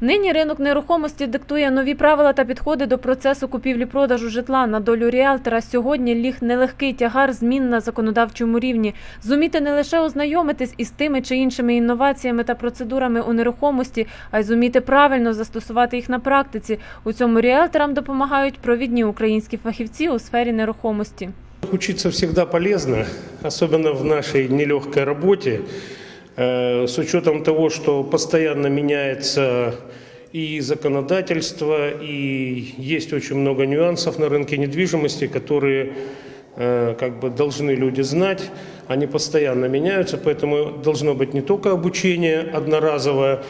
Нині ринок нерухомості диктує нові правила та підходи до процесу купівлі-продажу житла. На долю ріалтера сьогодні ліг нелегкий тягар змін на законодавчому рівні. Зуміти не лише ознайомитись із тими чи іншими інноваціями та процедурами у нерухомості, а й зуміти правильно застосувати їх на практиці. У цьому ріелторам допомагають провідні українські фахівці у сфері нерухомості. Учиться всегда полезно, особенно в нашей нелегкой работе, э, с учетом того, что постоянно меняется и законодательство, и есть очень много нюансов на рынке недвижимости, которые э, как бы должны люди знать, они постоянно меняются, поэтому должно быть не только обучение одноразовое,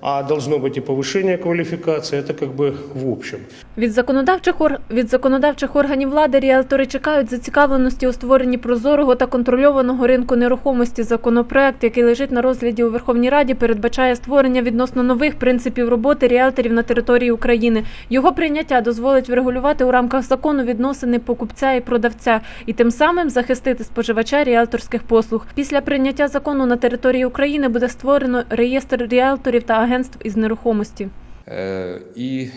а должно быть и повышение квалификации, это как бы в общем. Від законодавчих ор... від законодавчих органів влади ріелтори чекають зацікавленості у створенні прозорого та контрольованого ринку нерухомості. Законопроект, який лежить на розгляді у Верховній Раді, передбачає створення відносно нових принципів роботи ріелторів на території України. Його прийняття дозволить врегулювати у рамках закону відносини покупця і продавця, і тим самим захистити споживача ріелторських послуг. Після прийняття закону на території України буде створено реєстр ріелторів та агентств із нерухомості. Е, І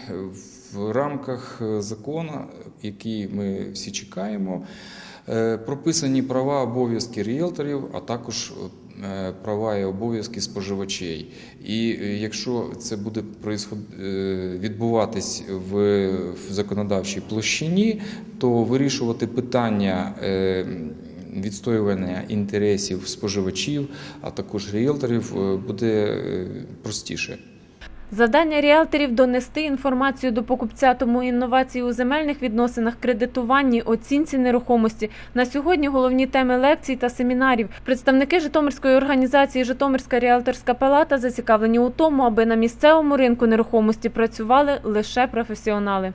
в рамках закону, який ми всі чекаємо, е, прописані права обов'язки ріелторів, а також е, права і обов'язки споживачей. І якщо це буде відбуватись в законодавчій площині, то вирішувати питання. Відстоювання інтересів споживачів, а також ріелторів е, буде е, простіше. Завдання ріелторів донести інформацію до покупця, тому інновації у земельних відносинах, кредитуванні, оцінці нерухомості на сьогодні головні теми лекцій та семінарів. Представники Житомирської організації Житомирська ріелторська палата зацікавлені у тому, аби на місцевому ринку нерухомості працювали лише професіонали.